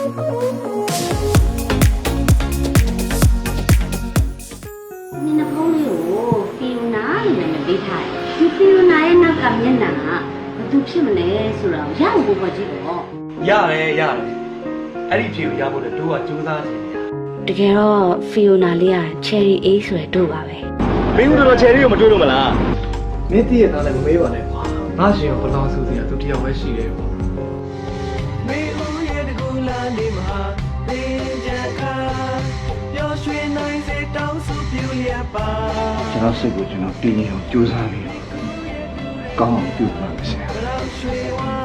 မျက်နှာဖုံးလေးကိုဖီယိုနာလို့လည်းမပေးထားတယ်ဒီဖီယိုနာရဲ့နောက်ကမျက်နှာကဘာသူဖြစ်မလဲဆိုတော့ရအောင်ပေါ်ပေါ်ကြည့်တော့ရတယ်ရတယ်အဲ့ဒီဖြေကိုရဖို့လည်းတို့ကစူးစမ်းနေတယ်တကယ်တော့ဖီယိုနာလေးက cherry A ဆိုတဲ့တို့ပါပဲမင်းတို့တော့ချယ်ရီကိုမတွေ့လို့မလားမင်းတည့်ရတာလည်းမမေးပါနဲ့ကွာငါရှင်ကဘလောင်စူးစီးတာသူတယောက်ပဲရှိတယ်ကွာမေဦးရဲ့တကူ လာနေမှာတင်ကြခါပျော်ရွှင်နိုင်စေတောင်းစုပြလျက်ပါကျွန်တော်စိတ်ကိုကျွန်တော်တည်ငြိမ်အောင်ကြိုးစားပြီးတော့ကောင်းအောင်ပြုတ်ပါမယ်ဆရာဘလောက်ရွှေဝါ